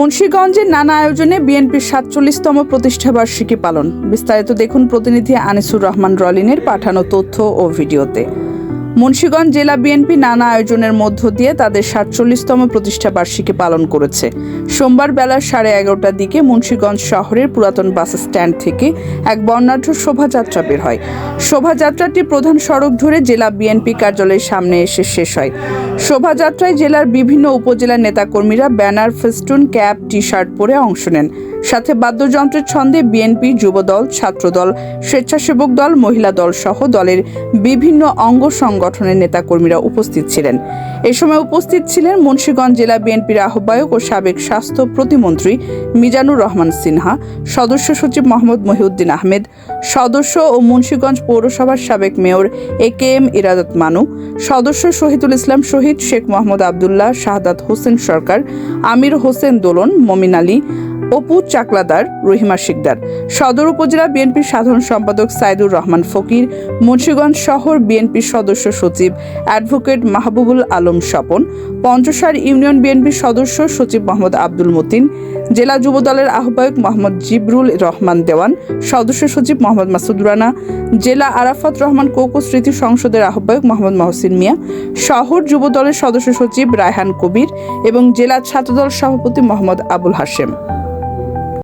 মুন্সীগঞ্জের নানা আয়োজনে বিএনপির সাতচল্লিশতম প্রতিষ্ঠাবার্ষিকী পালন। বিস্তারিত দেখুন প্রতিনিধি আনিসুর রহমান রলিনের পাঠানো তথ্য ও ভিডিওতে। মুন্সীগঞ্জ জেলা বিএনপি নানা আয়োজনের মধ্য দিয়ে তাদের সাতচল্লিশতম প্রতিষ্ঠাবার্ষিকী পালন করেছে। সোমবার বেলা সাড়ে এগারোটার দিকে মুন্সীগঞ্জ শহরের পুরাতন বাস স্ট্যান্ড থেকে এক বর্ণাঢ্য শোভাযাত্রা বের হয়। শোভাযাত্রাটি প্রধান সড়ক ধরে জেলা বিএনপি কার্যালয়ের সামনে এসে শেষ হয়। শোভাযাত্রায় জেলার বিভিন্ন উপজেলার নেতাকর্মীরা banner, festoon, cap T shirt পরে অংশ নেন। সাথে বাদ্যযন্ত্রের ছন্দে বিএনপি যুবদল, ছাত্রদল, স্বেচ্ছাসেবক দল, মহিলা দল সহ দলের বিভিন্ন অঙ্গ সংগঠনের নেতাকর্মীরা উপস্থিত ছিলেন। এ সময় উপস্থিত ছিলেন মুন্সীগঞ্জ জেলা বিএনপির আহ্বায়ক ও সাবেক স্বাস্থ্য প্রতিমন্ত্রী মিজানুর রহমান সিনহা, সদস্য সচিব মোহাম্মদ মহিউদ্দিন আহমেদ, সদস্য ও মুন্সীগঞ্জ পৌরসভার সাবেক মেয়র এ কে এম ইরাদত মানু, সদস্য শহীদুল ইসলাম শহীদ শেখ মোহাম্মদ আবদুল্লাহ, শাহাদাত হোসেন সরকার, আমির হোসেন দোলন, মমিন আলী অপু চাকলাদার, রহিমা শিকদার। সদর উপজেলা বিএনপির সাধারণ সম্পাদক সাইদুর রহমান ফকির, মুন্সীগঞ্জ শহর বিএনপির সদস্য সচিব অ্যাডভোকেট মাহবুবুল আলম স্বপন পঞ্চসার ইউনিয়ন বিএনপির সদস্য সচিব মোহাম্মদ আব্দুল মতিন, জেলা যুবদলের আহ্বায়ক মোহাম্মদ জিবরুল রহমান দেওয়ান, সদস্য সচিব মোহাম্মদ মাসুদ রানা, জেলা আরাফাত রহমান কোকো স্মৃতি সংসদের আহ্বায়ক মোহাম্মদ মহসিন মিয়া, শহর যুবদলের সদস্য সচিব রায়হান কবির এবং জেলা ছাত্রদল সভাপতি মোহাম্মদ আবুল হাশেম।